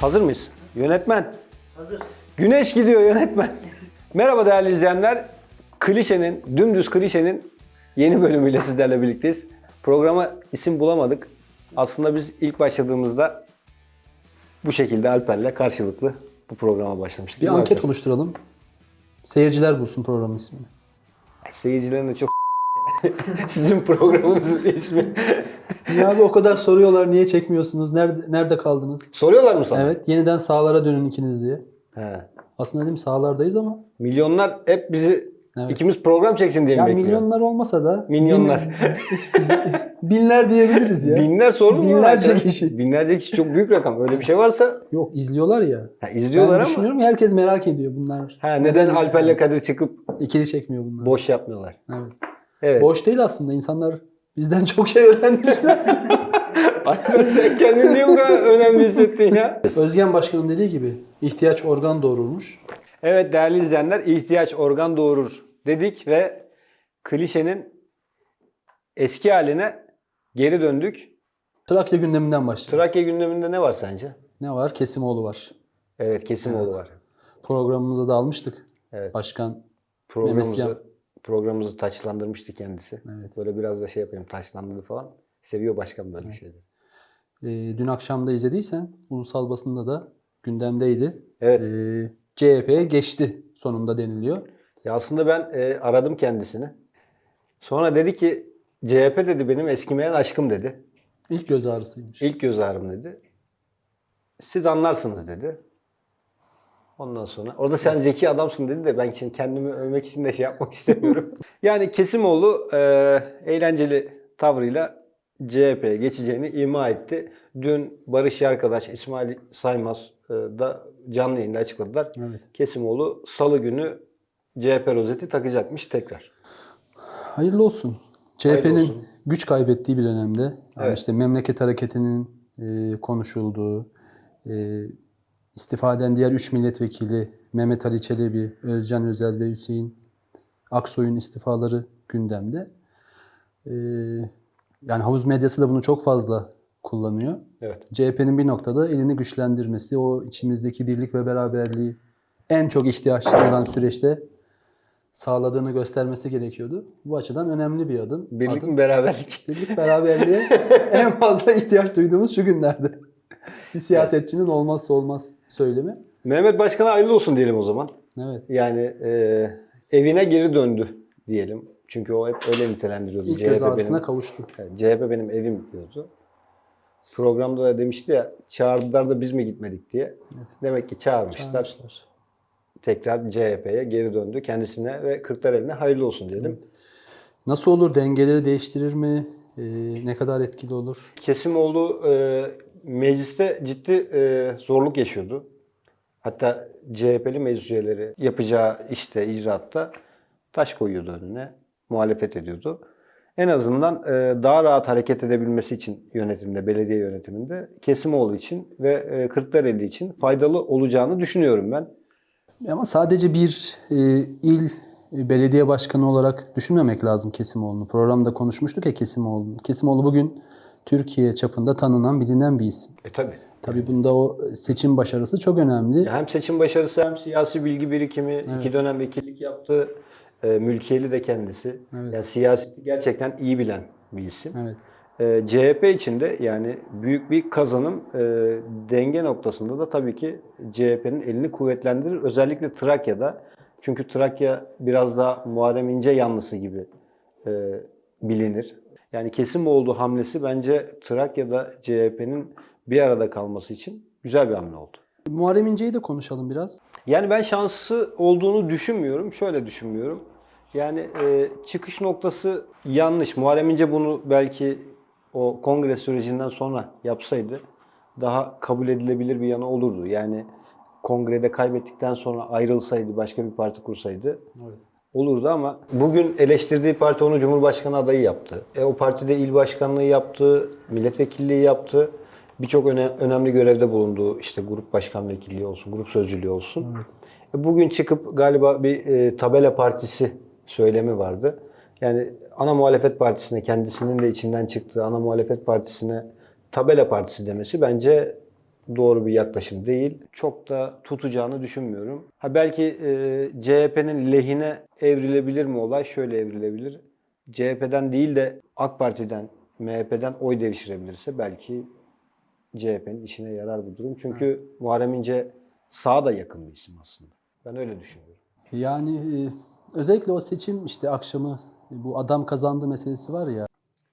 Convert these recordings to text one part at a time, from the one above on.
Hazır mıyız? Yönetmen. Hazır. Güneş gidiyor yönetmen. Merhaba değerli izleyenler. Klişenin, dümdüz klişenin yeni bölümüyle sizlerle birlikteyiz. Programa isim bulamadık. Aslında biz ilk başladığımızda bu şekilde Alper'le karşılıklı bu programa başlamıştık. Bir Değil mi anket Alper? oluşturalım. Seyirciler bulsun programın ismini. Seyircilerin de çok sizin programınızın ismi. Ya abi o kadar soruyorlar niye çekmiyorsunuz? Nerede nerede kaldınız? Soruyorlar mı sana? Evet, yeniden sahalara dönün ikiniz diye. He. Aslında dedim sahalardayız ama Milyonlar hep bizi Evet. ikimiz program çeksin diye mi ya bekliyor? milyonlar olmasa da Milyonlar. bin- binler diyebiliriz ya. Binler sorun mu? Binlerce var? kişi. Binlerce kişi çok büyük rakam. Öyle bir şey varsa Yok izliyorlar ya. ha, izliyorlar ben ama. düşünüyorum herkes merak ediyor bunlar. Ha, neden Alper'le Kadir çıkıp İkili çekmiyor bunlar. boş yapmıyorlar? Evet. Evet. Boş değil aslında insanlar bizden çok şey öğrenmişler. Sen kendini niye bu kadar önemli hissettin ya? Özgen Başkan'ın dediği gibi ihtiyaç organ doğururmuş. Evet değerli izleyenler ihtiyaç organ doğurur dedik ve klişenin eski haline geri döndük. Trakya gündeminden başlayalım. Trakya gündeminde ne var sence? Ne var? Kesimoğlu var. Evet Kesimoğlu Evet. var. Programımıza da almıştık. Evet. Başkan Memesyan. programımızı taçlandırmıştı kendisi. Evet. Böyle biraz da şey yapayım taçlandırdı falan. Seviyor başkan böyle şeyleri. e, dün akşam da izlediysen ulusal basında da gündemdeydi. Evet. E, CHP'ye geçti sonunda deniliyor. Ya aslında ben e, aradım kendisini. Sonra dedi ki CHP dedi benim eskimeyen aşkım dedi. İlk göz ağrısıymış. İlk göz ağrım dedi. Siz anlarsınız dedi. Ondan sonra orada sen zeki adamsın dedi de ben şimdi kendimi övmek için de şey yapmak istemiyorum. yani Kesimoğlu e, eğlenceli tavrıyla CHP'ye geçeceğini ima etti. Dün Barış Yarkadaş, İsmail Saymaz e, da canlı yayında açıkladılar. Evet. Kesimoğlu salı günü CHP rozeti takacakmış tekrar. Hayırlı olsun. CHP'nin güç kaybettiği bir dönemde yani Evet. işte memleket hareketinin e, konuşulduğu, e, istifa eden diğer 3 milletvekili Mehmet Ali Çelebi, Özcan Özel ve Hüseyin Aksoy'un istifaları gündemde. E, yani havuz medyası da bunu çok fazla kullanıyor. Evet. CHP'nin bir noktada elini güçlendirmesi, o içimizdeki birlik ve beraberliği en çok ihtiyaç duyulan süreçte sağladığını göstermesi gerekiyordu. Bu açıdan önemli bir adım. Birlik adım. mi beraberlik? Birlik beraberliğe en fazla ihtiyaç duyduğumuz şu günlerde. Bir siyasetçinin olmazsa olmaz söylemi. Mehmet Başkan'a hayırlı olsun diyelim o zaman. Evet. Yani e, evine geri döndü diyelim. Çünkü o hep öyle nitelendiriyordu. İlk göz benim, kavuştu. Evet, CHP benim evim diyordu. Programda da demişti ya çağırdılar da biz mi gitmedik diye. Demek ki çağırmışlar. Çağırmışlar. Tekrar CHP'ye geri döndü. Kendisine ve Kırklareli'ne hayırlı olsun diyelim. Nasıl olur? Dengeleri değiştirir mi? Ee, ne kadar etkili olur? Kesimoğlu e, mecliste ciddi e, zorluk yaşıyordu. Hatta CHP'li meclis üyeleri yapacağı işte icraatta taş koyuyordu önüne, muhalefet ediyordu. En azından e, daha rahat hareket edebilmesi için yönetimde, belediye yönetiminde Kesimoğlu için ve e, Kırklareli için faydalı olacağını düşünüyorum ben. Ama sadece bir e, il e, belediye başkanı olarak düşünmemek lazım Kesimoğlu'nu. Programda konuşmuştuk ya Kesimoğlu'nu. Kesimoğlu bugün Türkiye çapında tanınan, bilinen bir isim. E tabii. Tabii bunda o seçim başarısı çok önemli. Hem seçim başarısı hem siyasi bilgi birikimi, iki dönem vekillik yaptı. E, mülkiyeli de kendisi. Evet. Yani siyaseti gerçekten iyi bilen bir isim. Evet. E, CHP için de yani büyük bir kazanım e, denge noktasında da tabii ki CHP'nin elini kuvvetlendirir. Özellikle Trakya'da. Çünkü Trakya biraz daha Muharrem İnce yanlısı gibi e, bilinir. Yani kesim olduğu hamlesi bence Trakya'da CHP'nin bir arada kalması için güzel bir hamle oldu. Muharrem İnce'yi de konuşalım biraz. Yani ben şansı olduğunu düşünmüyorum. Şöyle düşünmüyorum. Yani e, çıkış noktası yanlış. Muharrem İnce bunu belki o kongre sürecinden sonra yapsaydı daha kabul edilebilir bir yanı olurdu. Yani kongrede kaybettikten sonra ayrılsaydı, başka bir parti kursaydı Evet. Olurdu ama bugün eleştirdiği parti onu Cumhurbaşkanı adayı yaptı. E, o partide il başkanlığı yaptı, milletvekilliği yaptı. Birçok öne- önemli görevde bulundu. İşte grup başkan vekilliği olsun, grup sözcülüğü olsun. E, Bugün çıkıp galiba bir e, tabela partisi söylemi vardı. Yani ana muhalefet partisine, kendisinin de içinden çıktığı ana muhalefet partisine tabela partisi demesi bence doğru bir yaklaşım değil. Çok da tutacağını düşünmüyorum. Ha belki e, CHP'nin lehine evrilebilir mi olay? Şöyle evrilebilir. CHP'den değil de AK Parti'den, MHP'den oy devşirebilirse belki CHP'nin işine yarar bu durum. Çünkü Muharrem İnce sağa da yakın bir isim aslında. Ben öyle düşünüyorum. Yani e, özellikle o seçim işte akşamı e, bu adam kazandı meselesi var ya.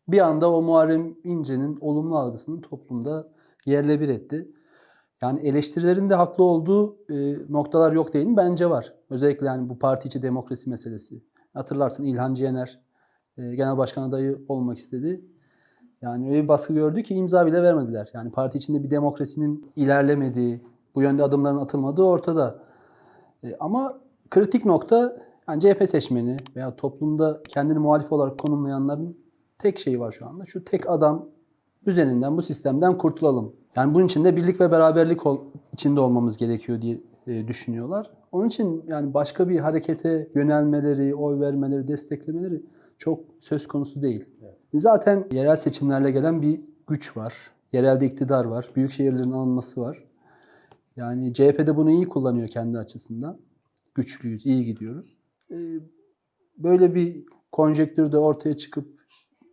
Bir anda o Muharrem İnce'nin olumlu algısını toplumda yerle bir etti. Yani eleştirilerin de haklı olduğu e, noktalar yok değil mi? Bence var. Özellikle yani bu parti içi demokrasi meselesi. Hatırlarsın İlhan Ciyener e, genel başkan adayı olmak istedi. Yani öyle bir baskı gördü ki imza bile vermediler. Yani parti içinde bir demokrasinin ilerlemediği, bu yönde adımların atılmadığı ortada. E, ama kritik nokta yani CHP seçmeni veya toplumda kendini muhalif olarak konumlayanların tek şeyi var şu anda. Şu tek adam düzeninden, bu sistemden kurtulalım. Yani bunun için de birlik ve beraberlik ol- içinde olmamız gerekiyor diye e, düşünüyorlar. Onun için yani başka bir harekete yönelmeleri, oy vermeleri, desteklemeleri çok söz konusu değil. Zaten yerel seçimlerle gelen bir güç var. Yerelde iktidar var. Büyük şehirlerin alınması var. Yani CHP de bunu iyi kullanıyor kendi açısından. Güçlüyüz, iyi gidiyoruz. Ee, Böyle bir konjektürde ortaya çıkıp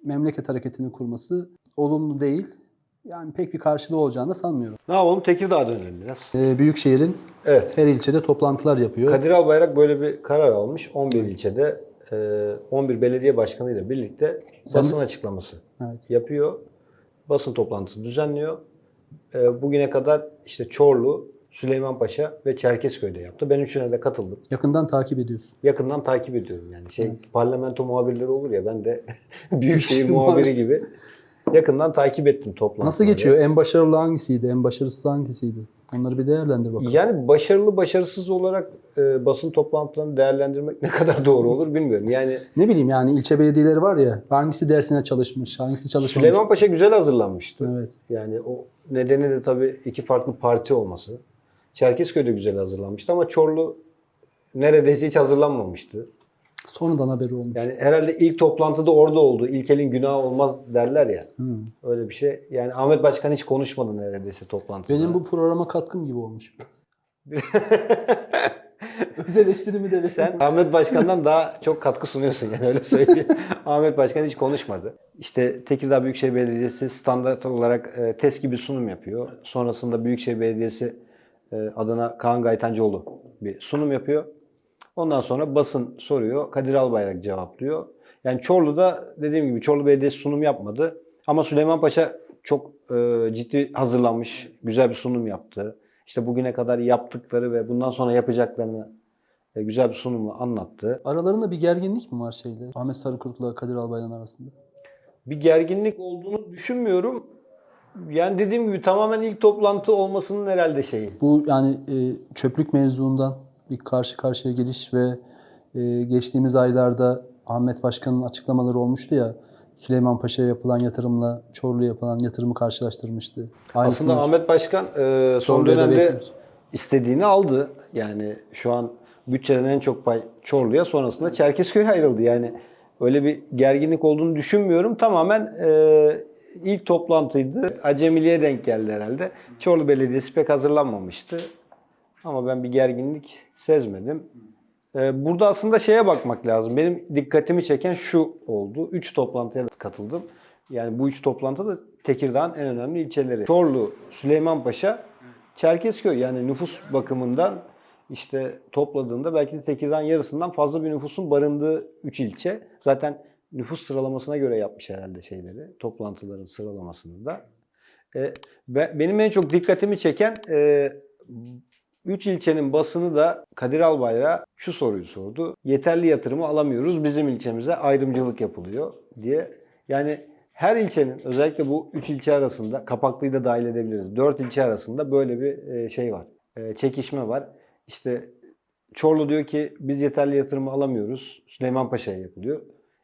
memleket hareketini kurması olumlu değil. Yani pek bir karşılığı olacağını da sanmıyorum. Ne yapalım? Tekirdağ'a dönelim biraz. Ee, Büyükşehir'in Evet. her ilçede toplantılar yapıyor. Kadir Albayrak böyle bir karar almış. 11 ilçede e, 11 belediye başkanıyla birlikte Sen- basın açıklaması Evet. yapıyor. Basın toplantısı düzenliyor. E, Bugüne kadar işte Çorlu, Süleymanpaşa ve Çerkezköy'de yaptı. Ben üçüne de katıldım. Yakından takip ediyorsun. Yakından takip ediyorum yani. Şey parlamento muhabirleri olur ya ben de büyükşehir muhabiri gibi yakından takip ettim toplantıları. Nasıl geçiyor? En başarılı hangisiydi? En başarısız hangisiydi? Onları bir değerlendir bakalım. Yani başarılı başarısız olarak e, basın toplantılarını değerlendirmek ne kadar doğru olur bilmiyorum. Yani Ne bileyim yani ilçe belediyeleri var ya hangisi dersine çalışmış, hangisi çalışmamış. Süleymanpaşa güzel hazırlanmıştı. Evet. Yani o nedeni de tabii iki farklı parti olması. Çerkezköy de güzel hazırlanmıştı ama Çorlu neredeyse hiç hazırlanmamıştı. Sonradan haberi olmuş. Yani herhalde ilk toplantıda orada oldu. İlk elin günahı olmaz derler ya. Hmm. Öyle bir şey. Yani Ahmet Başkan hiç konuşmadı neredeyse toplantıda. Benim bu programa katkım gibi olmuş biraz. Öz eleştirimi de Sen Ahmet Başkan'dan daha çok katkı sunuyorsun yani öyle söyleyeyim. Ahmet Başkan hiç konuşmadı. İşte Tekirdağ Büyükşehir Belediyesi standart olarak e, test gibi sunum yapıyor. Sonrasında Büyükşehir Belediyesi e, adına Kaan Gaytancıoğlu bir sunum yapıyor. Ondan sonra basın soruyor. Kadir Albayrak cevaplıyor. Yani Çorlu'da dediğim gibi Çorlu Belediyesi sunum yapmadı. Ama Süleymanpaşa çok e, ciddi hazırlanmış, güzel bir sunum yaptı. İşte bugüne kadar yaptıkları ve bundan sonra yapacaklarını e, güzel bir sunumla anlattı. Aralarında bir gerginlik mi var şeyle? Ahmet Sarıkurt'la Kadir Albayrak arasında. Bir gerginlik olduğunu düşünmüyorum. Yani dediğim gibi tamamen ilk toplantı olmasının herhalde şeyi. Bu yani e, çöplük mevzuundan bir karşı karşıya geliş ve e, geçtiğimiz aylarda Ahmet Başkan'ın açıklamaları olmuştu ya Süleyman Paşa'ya yapılan yatırımla Çorlu'ya yapılan yatırımı karşılaştırmıştı. Aynısını Aslında Ahmet Başkan e, son Çorlu'ya da dönemde bekliyoruz. istediğini aldı. Yani şu an bütçeden en çok pay Çorlu'ya sonrasında Çerkezköy'e ayrıldı. Yani öyle bir gerginlik olduğunu düşünmüyorum. Tamamen e, ilk toplantıydı. Acemiliğe denk geldi herhalde. Çorlu Belediyesi pek hazırlanmamıştı. Ama ben bir gerginlik sezmedim. E, burada aslında şeye bakmak lazım. Benim dikkatimi çeken şu oldu. Üç toplantıya katıldım. Yani bu üç toplantı da Tekirdağ'ın en önemli ilçeleri. Çorlu, Süleymanpaşa, Çerkezköy. Yani nüfus bakımından işte topladığında belki de Tekirdağ'ın yarısından fazla bir nüfusun barındığı 3 ilçe. Zaten nüfus sıralamasına göre yapmış herhalde şeyleri. Toplantıların sıralamasını da. E, benim en çok dikkatimi çeken 3 ilçenin basını da Kadir Albayrak'a şu soruyu sordu. Yeterli yatırımı alamıyoruz. Bizim ilçemize ayrımcılık yapılıyor diye. Yani her ilçenin özellikle bu 3 ilçe arasında Kapaklı'yı da dahil edebiliriz. 4 ilçe arasında böyle bir e, şey var. E, Çekişme var. İşte Çorlu diyor ki biz yeterli yatırımı alamıyoruz. Süleymanpaşa'ya yapılıyor.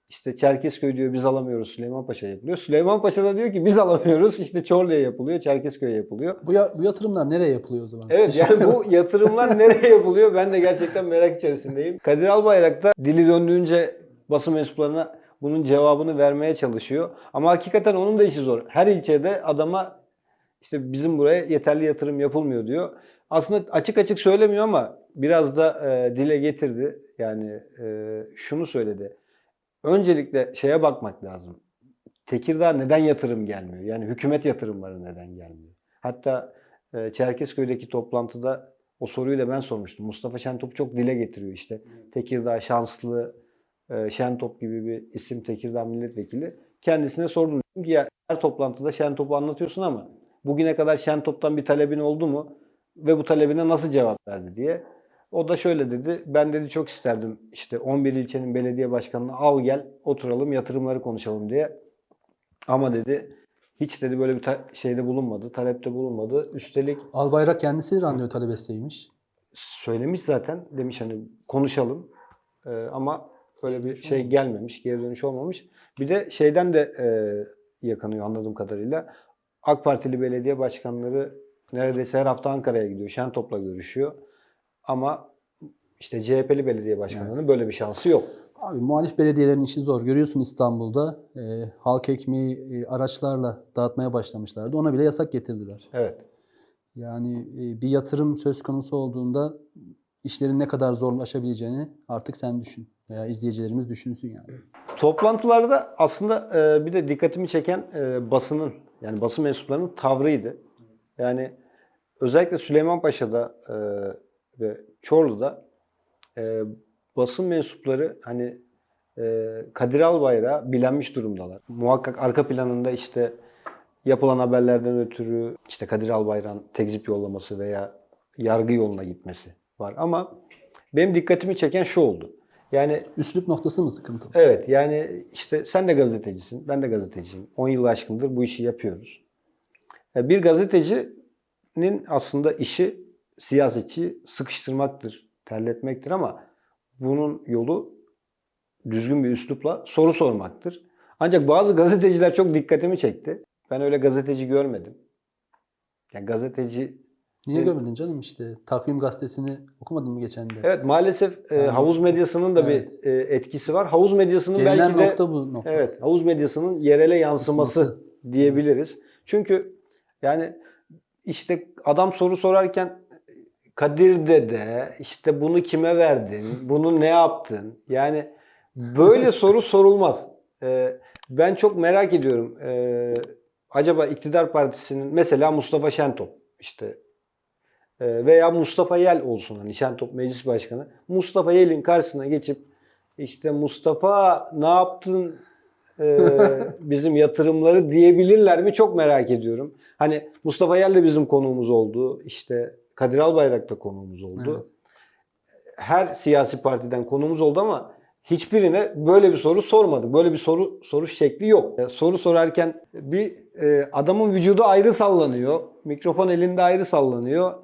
İşte Çerkezköy diyor biz alamıyoruz. Süleymanpaşa'ya yapılıyor. Süleymanpaşa da diyor ki biz alamıyoruz. İşte Çorlu'ya yapılıyor. Çerkezköy'e yapılıyor. bu, ya- bu yatırımlar nereye yapılıyor o zaman? Evet yani bu yatırımlar nereye yapılıyor ben de gerçekten merak içerisindeyim. Kadir Albayrak da dili döndüğünce basın mensuplarına bunun cevabını vermeye çalışıyor. Ama hakikaten onun da işi zor. Her ilçede adama İşte bizim buraya yeterli yatırım yapılmıyor diyor. Aslında açık açık söylemiyor ama biraz da e, dile getirdi. Yani e, şunu söyledi. Öncelikle şeye bakmak lazım. Tekirdağ neden yatırım gelmiyor? Yani hükümet yatırımları neden gelmiyor? Hatta e, Çerkezköy'deki toplantıda o soruyu da ben sormuştum. Mustafa Şentop çok dile getiriyor işte. Tekirdağ şanslı, e, Şentop gibi bir isim Tekirdağ milletvekili. Kendisine sordum. Ki ya her toplantıda Şentop'u anlatıyorsun ama bugüne kadar Şentop'tan bir talebin oldu mu? Ve bu talebine nasıl cevap verdi diye. O da şöyle dedi. Ben dedi çok isterdim işte 11 ilçenin belediye başkanını al gel oturalım yatırımları konuşalım diye. Ama dedi hiç dedi böyle bir şeyde bulunmadı, talepte bulunmadı. Üstelik Albayrak kendisi randevu talebesteymiş. söylemiş zaten. Demiş hani konuşalım. Ee, ama öyle bir şey gelmemiş, geri dönüş olmamış. Bir de şeyden de e, yakınıyor anladığım kadarıyla. AK Partili belediye başkanları neredeyse her hafta Ankara'ya gidiyor. Şentop'la görüşüyor. Ama işte CHP'li belediye başkanlarının böyle bir şansı yok. Abi muhalif belediyelerin işi zor. Görüyorsun İstanbul'da e, halk ekmeği e, araçlarla dağıtmaya başlamışlardı. Ona bile yasak getirdiler. Evet. Yani e, bir yatırım söz konusu olduğunda işlerin ne kadar zorlaşabileceğini artık sen düşün. Veya izleyicilerimiz düşünsün yani. Toplantılarda aslında e, bir de dikkatimi çeken e, basının yani basın mensuplarının tavrıydı. Yani özellikle Süleymanpaşa'da e, ve Çorlu'da e, basın mensupları hani e, Kadir Albayrak'a bilenmiş durumdalar. Muhakkak arka planında işte yapılan haberlerden ötürü işte Kadir Albayrak'ın tekzip yollaması veya yargı yoluna gitmesi var. Ama benim dikkatimi çeken şu oldu. Yani Üslup noktası mı sıkıntılı? Evet yani işte sen de gazetecisin, ben de gazeteciyim. 10 yıl aşkındır bu işi yapıyoruz. E, Bir gazetecinin aslında işi siyasetçi sıkıştırmaktır, terletmektir ama bunun yolu düzgün bir üslupla soru sormaktır. Ancak bazı gazeteciler çok dikkatimi çekti. Ben öyle gazeteci görmedim. Yani gazeteci Niye görmedin canım işte? Takvim gazetesini okumadın mı geçen de? Evet maalesef e, havuz medyasının da Evet. bir e, etkisi var. Havuz medyasının Gelinen belki de nokta bu nokta. Evet, havuz medyasının yerele yansıması Yansıması. diyebiliriz. Çünkü yani işte adam soru sorarken Kadir dede işte bunu kime verdin? Bunu ne yaptın? Yani böyle soru sorulmaz. Ee, ben çok merak ediyorum. Ee, acaba iktidar partisinin mesela Mustafa Şentop işte e, veya Mustafa Yel olsun hani Şentop Meclis Başkanı. Mustafa Yel'in karşısına geçip işte Mustafa ne yaptın e, bizim yatırımları diyebilirler mi çok merak ediyorum. Hani Mustafa Yel de bizim konuğumuz oldu. İşte Kadir Albayrak da konuğumuz oldu. Evet. Her siyasi partiden konuğumuz oldu ama hiçbirine böyle bir soru sormadık. Böyle bir soru soru şekli yok. E, soru sorarken bir e, adamın vücudu ayrı sallanıyor. Mikrofon elinde ayrı sallanıyor.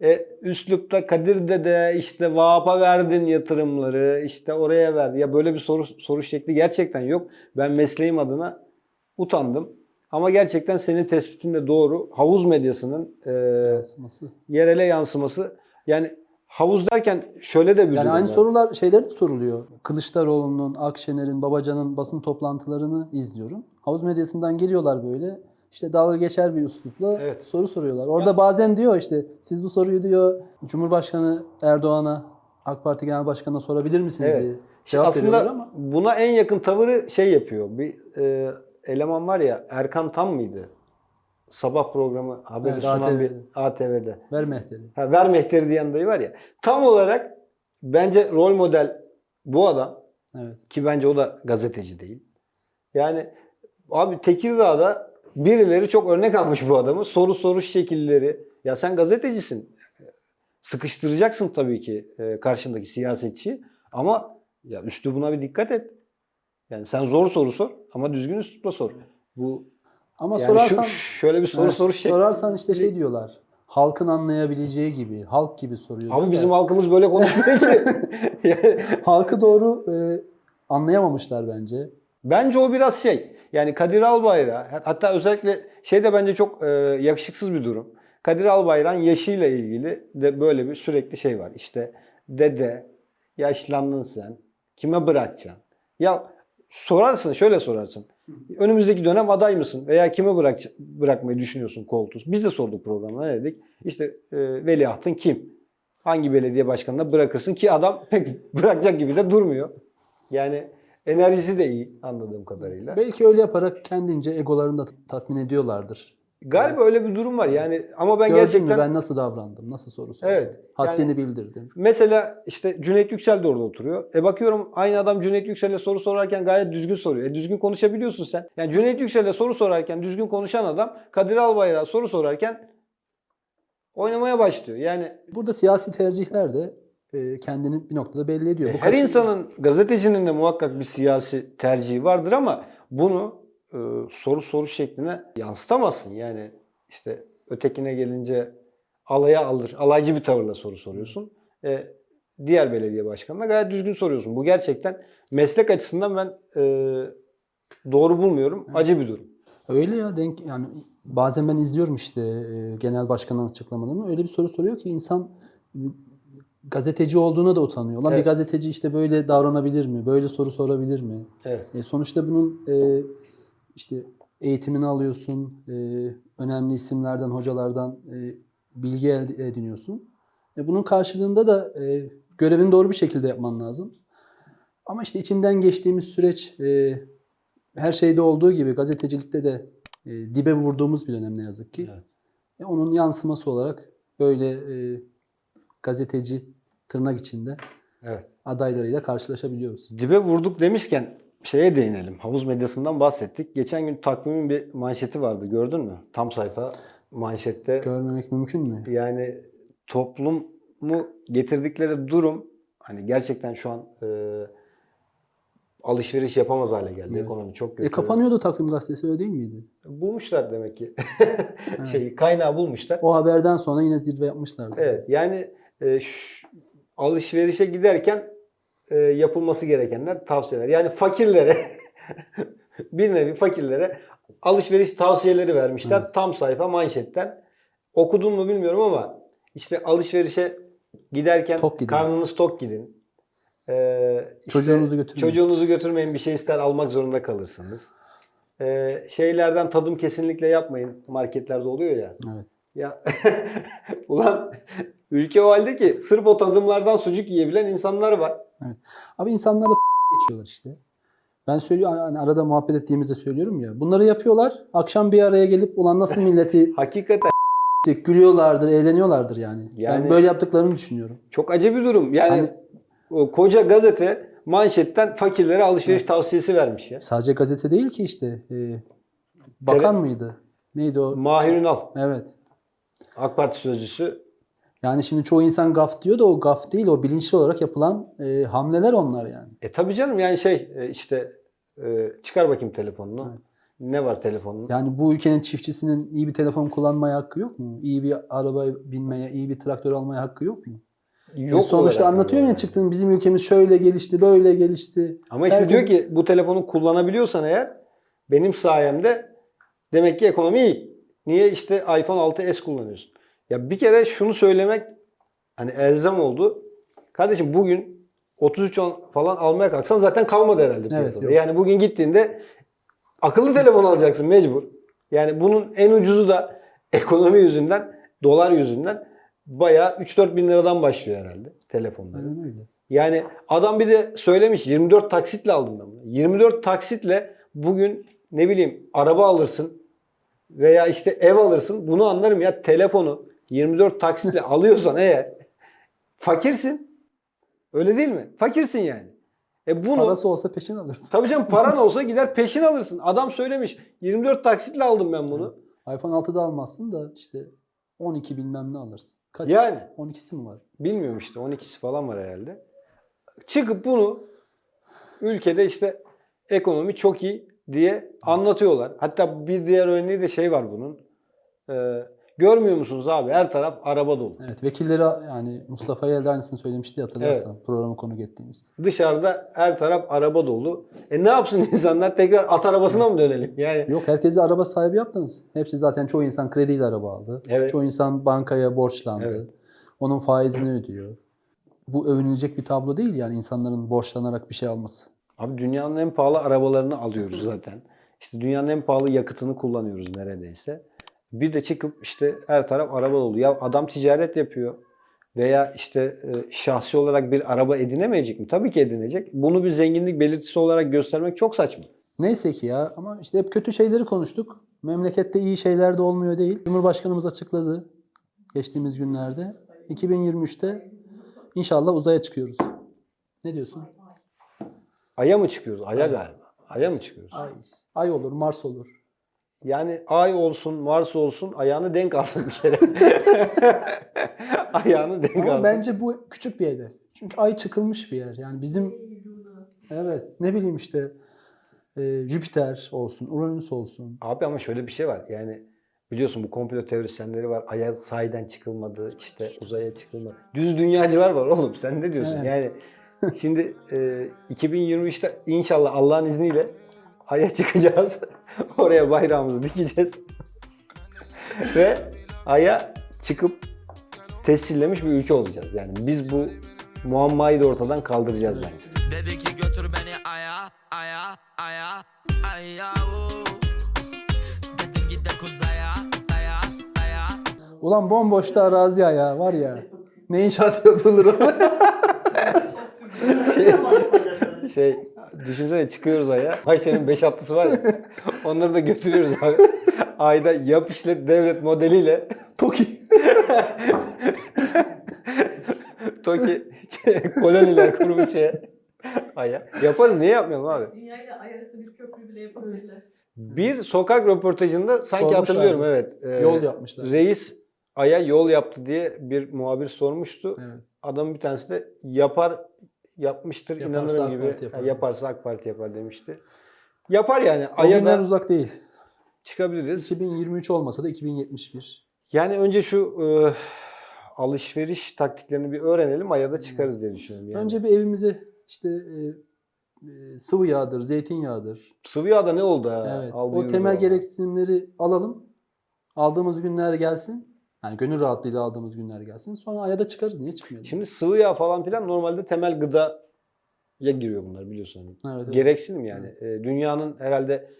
Evet. E, üslupta Kadir de işte Vahap'a verdin yatırımları, işte oraya verdi. Ya böyle bir soru soru şekli gerçekten yok. Ben mesleğim adına utandım. Ama gerçekten senin tespitin de doğru. Havuz medyasının e, Yansıması. yerele yansıması. Yani havuz derken şöyle de bir Yani aynı var. sorular şeyler de soruluyor. Kılıçdaroğlu'nun, Akşener'in, Babacan'ın basın toplantılarını izliyorum. Havuz medyasından geliyorlar böyle. İşte dalga geçer bir üslupla Evet. soru soruyorlar. Orada bazen diyor işte siz bu soruyu diyor Cumhurbaşkanı Erdoğan'a, AK Parti Genel Başkanı'na sorabilir misiniz Evet. diye İşte cevap aslında ama buna en yakın tavırı şey yapıyor. Bir e, eleman var ya Erkan Tam mıydı? Sabah programı haberi Evet, sunan bir ATV'de. ATV'de. ver mehteri. Ha, ver mehteri diyen dayı var ya. Tam olarak bence rol model bu adam Evet. ki bence o da gazeteci değil. Yani abi Tekirdağ'da birileri çok örnek almış bu adamı. Soru soruş şekilleri. Ya sen gazetecisin. Sıkıştıracaksın tabii ki e, karşındaki siyasetçi ama ya üslubuna bir dikkat et. Yani sen zor soru sor ama düzgün üslupla sor. Bu Ama yani sorarsan şu, şöyle bir soru Evet, soruş şekli. sorarsan işte şey diyorlar. Halkın anlayabileceği gibi, halk gibi soruyor. Abi bizim halkımız böyle konuşmuyor ki. Halkı doğru e, anlayamamışlar bence. Bence o biraz şey. Yani Kadir Albayrak hatta özellikle şey de bence çok e, yakışıksız bir durum. Kadir Albayrak'ın yaşıyla ilgili de böyle bir sürekli şey var. İşte dede yaşlandın sen. Kime bırakacaksın? Ya sorarsın şöyle sorarsın. Önümüzdeki dönem aday mısın? Veya kime bırak, bırakmayı düşünüyorsun koltuğu? Biz de sorduk programda ne dedik? İşte e, veliahtın kim? Hangi belediye başkanına bırakırsın ki adam pek bırakacak gibi de durmuyor. Yani enerjisi de iyi anladığım kadarıyla. Belki öyle yaparak kendince egolarını da tatmin ediyorlardır. Galiba öyle bir durum var. Yani ama ben Gördün gerçekten mü ben nasıl davrandım, nasıl soru sordum. Evet, Haddini yani- bildirdim. Mesela işte Cüneyt Yüksel de orada oturuyor. E bakıyorum aynı adam Cüneyt Yüksel'e soru sorarken gayet düzgün soruyor. E düzgün konuşabiliyorsun sen. Yani Cüneyt Yüksel'e soru sorarken düzgün konuşan adam Kadir Albayrak'a soru sorarken oynamaya başlıyor. Yani Burada siyasi tercihler de e, kendini bir noktada belli ediyor. Bu her kaç- insanın gazetecinin de muhakkak bir siyasi tercihi vardır ama bunu e, soru soru şekline yansıtamazsın. Yani işte ötekine gelince alaya alır. Alaycı bir tavırla soru soruyorsun. E, diğer belediye başkanına gayet düzgün soruyorsun. Bu gerçekten meslek açısından ben e, doğru bulmuyorum. Acı bir durum. Öyle ya denk yani bazen ben izliyorum işte e, genel başkanın açıklamalarını öyle bir soru soruyor ki insan e, gazeteci olduğuna da utanıyor. Lan Evet. bir gazeteci işte böyle davranabilir mi? Böyle soru sorabilir mi? Evet. E, sonuçta bunun e, işte eğitimini alıyorsun, e, önemli isimlerden, hocalardan e, bilgi elde ediniyorsun. E, bunun karşılığında da e, görevini doğru bir şekilde yapman lazım. Ama işte içinden geçtiğimiz süreç e, her şeyde olduğu gibi gazetecilikte de e, dibe vurduğumuz bir dönem ne yazık ki. Evet. E, onun yansıması olarak böyle e, gazeteci tırnak içinde Evet. adaylarıyla karşılaşabiliyoruz. Dibe vurduk demişken şeye değinelim. Havuz medyasından bahsettik. Geçen gün takvimin bir manşeti vardı. Gördün mü? Tam sayfa manşette. Görmemek mümkün mü? Yani toplumu getirdikleri durum hani gerçekten şu an e, alışveriş yapamaz hale geldi. Evet. Ekonomi çok kötü. E kapanıyordu takvim gazetesi öyle değil miydi? Bulmuşlar demek ki. şey kaynağı bulmuşlar. O haberden sonra yine zirve yapmışlardı. Evet yani e, ş- alışverişe giderken e, yapılması gerekenler tavsiyeler. Yani fakirlere bir nevi fakirlere alışveriş tavsiyeleri vermişler. Evet. Tam sayfa manşetten. Okudun mu bilmiyorum ama işte alışverişe giderken Tok gidiniz. karnınız tok gidin. Ee, işte Çocuğunuzu götürmeyin. Çocuğunuzu götürmeyin bir şey ister almak zorunda kalırsınız. Ee, şeylerden tadım kesinlikle yapmayın. Marketlerde oluyor ya. Evet. Ya ulan ülke o halde ki sırf o tadımlardan sucuk yiyebilen insanlar var. Abi insanlarla geçiyorlar işte. Ben söylüyorum hani arada muhabbet ettiğimizde söylüyorum ya. Bunları yapıyorlar. Akşam bir araya gelip ulan nasıl milleti Hakikaten gülüyorlardır, eğleniyorlardır yani. Yani- ben böyle yaptıklarını düşünüyorum. çok acı bir durum. Yani Hani- o koca gazete manşetten fakirlere alışveriş tavsiyesi vermiş ya. Sadece gazete değil ki işte. e, bakan mıydı? Neydi o? Mahir Ünal Evet. AK Parti sözcüsü. Yani şimdi çoğu insan gaf diyor da o gaf değil, o bilinçli olarak yapılan e, hamleler onlar yani. E tabii canım yani şey e, işte e, çıkar bakayım telefonunu. Evet. Ne var telefonun? Yani bu ülkenin çiftçisinin iyi bir telefon kullanmaya hakkı yok mu? İyi bir arabaya binmeye, iyi bir traktör almaya hakkı yok mu? Yok E, sonuçta anlatıyor ya yani. çıktın bizim ülkemiz şöyle gelişti, böyle gelişti. Ama işte Herkes- diyor ki bu telefonu kullanabiliyorsan eğer benim sayemde demek ki ekonomi iyi. Niye işte iPhone 6s kullanıyorsun? Ya bir kere şunu söylemek hani elzem oldu. Kardeşim bugün 3310 falan almaya kalksan zaten kalmadı herhalde piyasada. yok. Yani bugün gittiğinde akıllı telefon alacaksın mecbur. Yani bunun en ucuzu da ekonomi yüzünden, dolar yüzünden bayağı 3-4 bin liradan başlıyor herhalde telefonlar. Yani adam bir de söylemiş 24 taksitle aldım ben bunu. 24 taksitle bugün ne bileyim araba alırsın veya işte ev alırsın. Bunu anlarım ya telefonu 24 taksitle alıyorsan eğer fakirsin. Öyle değil mi? Fakirsin yani. E bunu Parası olsa peşin alırsın. tabii canım paran olsa gider peşin alırsın. Adam söylemiş 24 taksitle aldım ben bunu. iPhone 6'da almazsın da işte 12 bilmem ne alırsın. Kaç? Yani 12'si mi var? Bilmiyorum işte 12'si falan var herhalde. Çıkıp bunu ülkede işte ekonomi çok iyi diye anlatıyorlar. Hatta bir diğer örneği de şey var bunun. Ee, görmüyor musunuz abi her taraf araba dolu. Evet vekilleri yani Mustafa Yeldi aynısını söylemişti hatırlarsan programı konuk ettiğimizde. Dışarıda her taraf araba dolu. E ne yapsın insanlar tekrar at arabasına mı dönelim? Yani Yok herkesi araba sahibi yaptınız. Hepsi zaten çoğu insan krediyle araba aldı. Evet. Çoğu insan bankaya borçlandı. Evet. Onun faizini ödüyor. Bu övünülecek bir tablo değil yani insanların borçlanarak bir şey alması. abi dünyanın en pahalı arabalarını alıyoruz zaten. İşte dünyanın en pahalı yakıtını kullanıyoruz neredeyse. Bir de çıkıp işte her taraf araba dolu. Ya adam ticaret yapıyor veya işte e, şahsi olarak bir araba edinemeyecek mi? Tabii ki edinecek. Bunu bir zenginlik belirtisi olarak göstermek çok saçma. Neyse ki ya ama işte hep kötü şeyleri konuştuk. Memlekette iyi şeyler de olmuyor değil. Cumhurbaşkanımız açıkladı geçtiğimiz günlerde. 2023'te inşallah uzaya çıkıyoruz. Ne diyorsun? Ay'a mı çıkıyoruz? Ay'a galiba. Ay'a mı çıkıyoruz? Ay, ay olur, Mars olur. Yani Ay olsun, Mars olsun ayağını denk alsın bir kere. ayağını denk Ama alsın. bence bu küçük bir hedef. Çünkü ay çıkılmış bir yer. Yani bizim evet ne bileyim işte e, Jüpiter olsun, Uranüs olsun. Abi ama şöyle bir şey var. Yani biliyorsun bu komplo teorisyenleri var. Ay'a sahiden çıkılmadı, işte uzaya çıkılmadı. Düz dünyacılar var oğlum. Sen ne diyorsun? Evet. Yani şimdi e, 2023'te inşallah Allah'ın izniyle Ay'a çıkacağız. Oraya bayrağımızı dikeceğiz. Ve Ay'a çıkıp tescillemiş bir ülke olacağız. Yani biz bu muammayı da ortadan kaldıracağız bence. Dedi ki götür beni aya aya aya aya. Dedim gidek uzaya aya aya Ulan bomboşta arazi ayağı var ya. Ne inşaat yapılır oraya? Şey, düşünsene çıkıyoruz aya. Ayşe'nin 5 atlısı var ya. Onları da götürüyoruz abi. Ayda yap işlet devlet modeliyle Toki. TOKİ koloniler kurmuş şeye. Aya. Yaparız. Niye yapmayalım abi? Dünya ile ay arasında bir köprü bile yapabilirler. Bir sokak röportajında sanki Sormuşlar. hatırlıyorum evet. Ee, Yol yapmışlar. Reis Ay'a yol yaptı diye bir muhabir sormuştu. Evet. Adamın bir tanesi de yapar yapmıştır Yaparsa inanırım AK gibi. Parti yapar. Ha, yaparsa AK Parti yapar demişti. Yapar yani. O Ay'a günler da uzak değil. çıkabiliriz. 2023 olmasa da 2071. Yani önce şu e, alışveriş taktiklerini bir öğrenelim. Ay'a da çıkarız diye düşünüyorum. Yani. Önce bir evimize işte e, e, sıvı yağdır, zeytinyağıdır. Sıvı yağda ne oldu ha? Evet. O temel gereksinimleri alalım. Aldığımız günler gelsin. Yani gönül rahatlığıyla aldığımız günler gelsin. Sonra aya da çıkarız. Niye çıkmayalım? Şimdi sıvı yağ falan filan normalde temel gıdaya giriyor bunlar biliyorsun. Hani. evet, evet. Gereksinim yani. E, dünyanın herhalde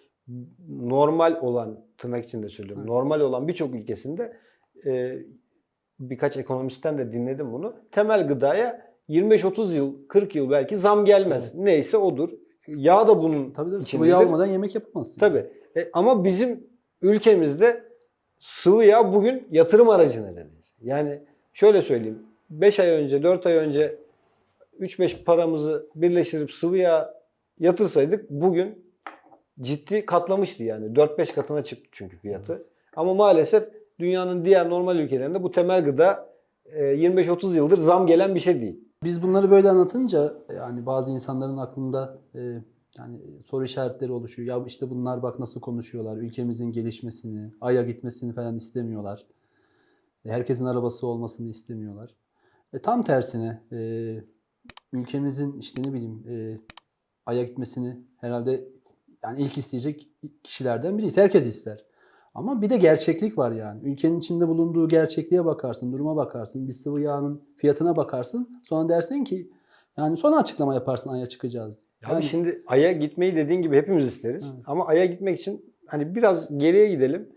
normal olan tırnak içinde söylüyorum. Evet. Normal olan birçok ülkesinde e, birkaç ekonomistten de dinledim bunu. Temel gıdaya 25-30 yıl, 40 yıl belki zam gelmez. Neyse odur. Yağ da bunun tabii tabii sıvı yağ olmadan yemek yapamazsın. Tabii. E, ama bizim ülkemizde sıvı yağ bugün yatırım aracı neredeyse. Yani şöyle söyleyeyim. 5 ay önce, 4 ay önce 3-5 paramızı birleştirip sıvı yağ yatırsaydık bugün ciddi katlamıştı yani. 4-5 katına çıktı çünkü fiyatı. Ama maalesef dünyanın diğer normal ülkelerinde bu temel gıda e, 25-30 yıldır zam gelen bir şey değil. Biz bunları böyle anlatınca yani bazı insanların aklında e, yani soru işaretleri oluşuyor. Ya işte bunlar bak nasıl konuşuyorlar. Ülkemizin gelişmesini, aya gitmesini falan istemiyorlar. E, Herkesin arabası olmasını istemiyorlar. E, tam tersine e, ülkemizin işte ne bileyim e, aya gitmesini herhalde yani ilk isteyecek kişilerden biriyiz. Herkes ister. Ama bir de gerçeklik var yani. Ülkenin içinde bulunduğu gerçekliğe bakarsın, duruma bakarsın, bir sıvı yağın fiyatına bakarsın. Sonra dersin ki yani sonra açıklama yaparsın aya çıkacağız. Abi Yani- şimdi Ay'a gitmeyi dediğin gibi hepimiz isteriz. Evet. Ama Ay'a gitmek için hani biraz geriye gidelim.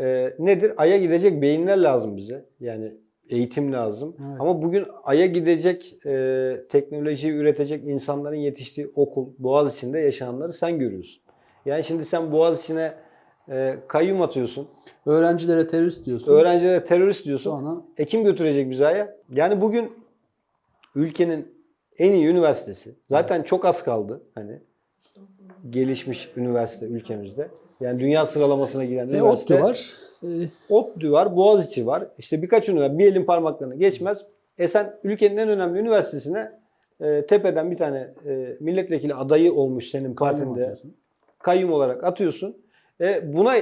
Ee, nedir? Ay'a gidecek beyinler lazım bize. Yani eğitim lazım. Evet. Ama bugün Ay'a gidecek, e, teknolojiyi üretecek insanların yetiştiği okul, Boğaziçi'nde yaşananları sen görüyorsun. Yani şimdi sen Boğaziçi'ne e, kayyum atıyorsun. Öğrencilere terörist diyorsun. Öğrencilere terörist diyorsun. Sonra E kim götürecek bizi Ay'a? Yani bugün ülkenin en iyi üniversitesi. Zaten çok az kaldı. Hani gelişmiş üniversite ülkemizde. Yani dünya sıralamasına giren e, üniversite. ODTÜ var. E, ODTÜ var, Boğaziçi var. İşte birkaç üniversite, bir elin parmaklarına geçmez. E sen ülkenin en önemli üniversitesine e, tepeden bir tane e, milletvekili adayı olmuş senin kayyum partinde atıyorsun. kayyum olarak atıyorsun. E, buna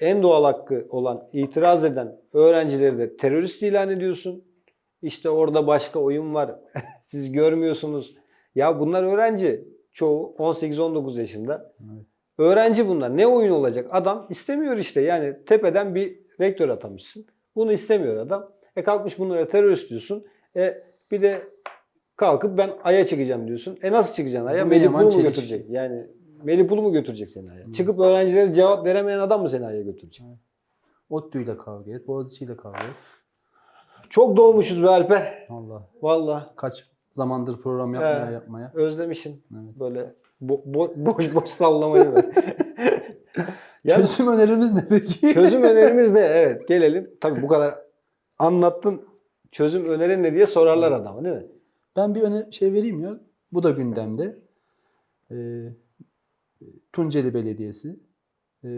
en doğal hakkı olan itiraz eden öğrencileri de terörist ilan ediyorsun. İşte orada başka oyun var. Siz görmüyorsunuz. Ya bunlar öğrenci. Çoğu 18-19 yaşında. Evet. Öğrenci bunlar. Ne oyun olacak? Adam istemiyor işte. Yani tepeden bir rektör atamışsın. Bunu istemiyor adam. E kalkmış bunlara terörist diyorsun. E bir de kalkıp ben Ay'a çıkacağım diyorsun. E nasıl çıkacaksın Ay'a? Bu Melik Menemen Nur mu götürecek? Yani Melih Bulu mu götürecek seni Ay'a? Çıkıp öğrencilere cevap veremeyen adam mı seni Ay'a götürecek? ODTÜ'yle kavga et, Boğaziçi'yle kavga et. Çok dolmuşuz be Alper. Allah Valla kaç zamandır program yapmaya He. yapmaya. özlemişim. Evet. Böyle bo- bo- boş boş sallamayı böyle. ya Çözüm önerimiz ne peki? çözüm önerimiz ne? Evet gelelim. Tabii bu kadar anlattın. Çözüm önerin ne diye sorarlar adama değil mi? Ben bir öne şey vereyim ya. Bu da gündemde. Ee, Tunceli Belediyesi. Ee,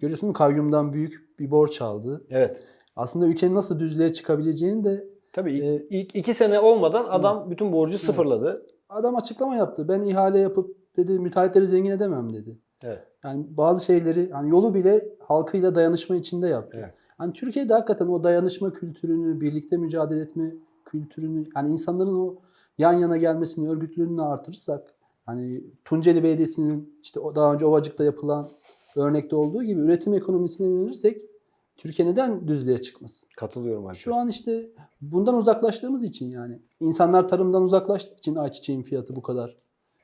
görüyorsun değil mi? Kayyumdan büyük bir borç aldı. Evet. Aslında ülkenin nasıl düzlüğe çıkabileceğini de Tabii ilk, Ee, ilk iki sene olmadan adam bütün borcu sıfırladı. adam açıklama yaptı. Ben ihale yapıp dedi müteahhitleri zengin edemem dedi. Evet. Yani bazı şeyleri hani yolu bile halkıyla dayanışma içinde yaptı. Evet. Hani Türkiye'de hakikaten o dayanışma kültürünü, birlikte mücadele etme kültürünü, hani insanların o yan yana gelmesini, örgütlülüğünü artırırsak hani Tunceli Belediyesi'nin işte daha önce Ovacık'ta yapılan örnekte olduğu gibi üretim ekonomisine yönelirsek Türkiye neden düzlüğe çıkmasın? Katılıyorum Alper. Şu an işte bundan uzaklaştığımız için yani insanlar tarımdan uzaklaştığı için ayçiçeğin fiyatı bu kadar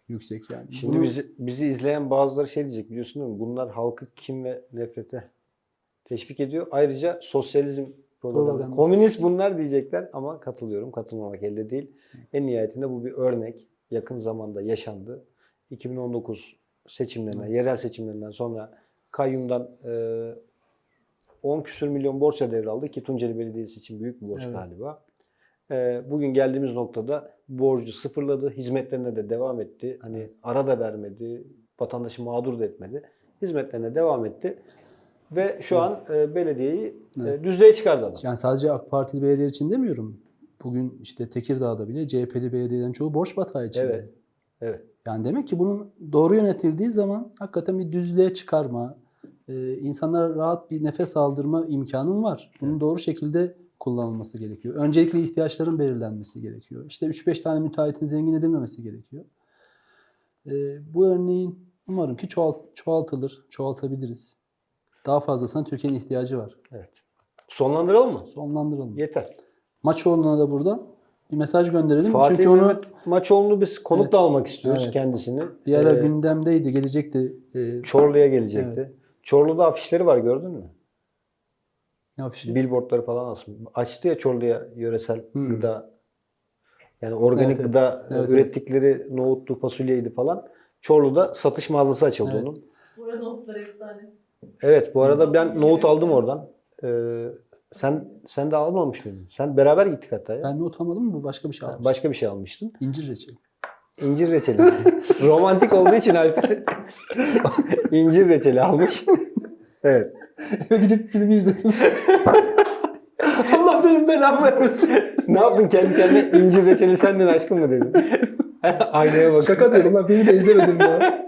yüksek yani. Şimdi Bunu- bizi bizi izleyen bazıları şey diyecek biliyorsun değil mi? Bunlar halkı kim ve nefrete teşvik ediyor. Ayrıca sosyalizm propaganda. Propagandası. Komünist bunlar diyecekler ama katılıyorum. Katılmamak elde değil. En nihayetinde bu bir örnek. Yakın zamanda yaşandı. 2019 seçimlerinden, yerel seçimlerinden sonra kayyumdan e, 10 küsür milyon borçla devraldı ki Tunceli Belediyesi için büyük bir borç Evet. galiba. E, bugün geldiğimiz noktada borcu sıfırladı. Hizmetlerine de devam etti. Hani ara da vermedi. Vatandaşı mağdur da etmedi. Hizmetlerine devam etti. Ve şu an e, belediyeyi e, Evet. düzlüğe çıkardı adam. Yani sadece AK Partili belediyeler için demiyorum. Bugün işte Tekirdağ'da bile CHP'li belediyelerin çoğu borç batağı içinde. Evet. Evet. Yani demek ki bunun doğru yönetildiği zaman hakikaten bir düzlüğe çıkarma, e, insanlara rahat bir nefes aldırma imkanın var. Bunun doğru şekilde kullanılması gerekiyor. Öncelikle ihtiyaçların belirlenmesi gerekiyor. İşte 3-5 tane müteahhitin zengin edilmemesi gerekiyor. E, bu örneğin umarım ki çoğalt, çoğaltılır, çoğaltabiliriz. Daha fazlasına Türkiye'nin ihtiyacı var. Evet. Sonlandıralım mı? Sonlandıralım. Yeter. Maçoğlu'na da buradan bir mesaj gönderelim. Fatih Çünkü onu Maçoğlu'nu biz konuk Evet. da almak istiyoruz Evet. kendisini. bir ara Ee, gündemdeydi, gelecekti. E, Çorlu'ya gelecekti. Evet. Çorlu'da afişleri var gördün mü? ne afişi? Billboardları falan asmış. Açtı ya Çorlu'ya yöresel Hmm. gıda. Yani organik Evet, evet. gıda Evet, ürettikleri nohutlu, fasulyeydi falan. Çorlu'da satış mağazası açıldı Evet. onun. Burada notlar efsane. Evet bu arada ben nohut aldım oradan. Ee, sen sen de almamış mıydın? Sen beraber gittik hatta ya. Ben not almadım mı? Bu başka bir şey almış. Başka bir şey almıştın. İncir reçeli. İncir reçeli. Romantik olduğu için Alper incir reçeli almış. evet. Gidip filmi izledim. Allah benim belamı vermesin. ne yaptın kendi kendine incir reçeli senden aşkım mı dedin? Aynaya bak. Şaka diyorum lan filmi de izlemedim ya.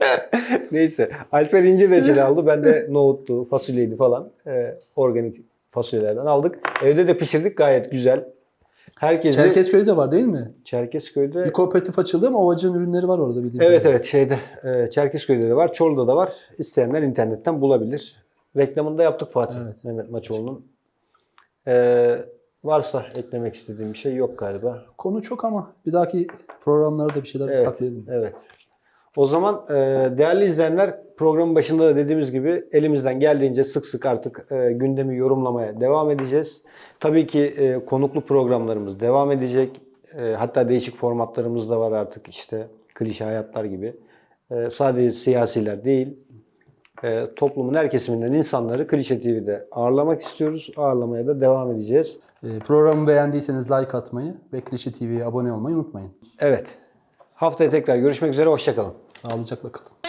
Neyse. Alper incir reçeli aldı. Ben de nohutlu, fasulyeydi falan. Ee, organik fasulyelerden aldık. Evde de pişirdik gayet güzel. Herkes de Çerkezköy'de de var değil mi? Çerkezköy'de Bir kooperatif açıldı ama Ovacık'ın ürünleri var orada bildiğim Evet evet şeyde e, Çerkezköy'de de var, Çorlu'da da var. İsteyenler internetten bulabilir. Reklamını da yaptık Fatih Evet. Mehmet Maçoğlu'nun. Ee, varsa eklemek istediğim bir şey yok galiba. Konu çok ama bir dahaki programlarda bir şeyler Evet. saklayalım. Evet. O zaman e, değerli izleyenler programın başında da dediğimiz gibi elimizden geldiğince sık sık artık e, gündemi yorumlamaya devam edeceğiz. Tabii ki e, konuklu programlarımız devam edecek. E, hatta değişik formatlarımız da var artık işte klişe hayatlar gibi. E, sadece siyasiler değil, e, toplumun her kesiminden insanları Klişe TV'de ağırlamak istiyoruz. Ağırlamaya da devam edeceğiz. Ee, programı beğendiyseniz like atmayı ve Klişe TV'ye abone olmayı unutmayın. Evet. Haftaya tekrar görüşmek üzere. Hoşçakalın. Sağlıcakla kalın.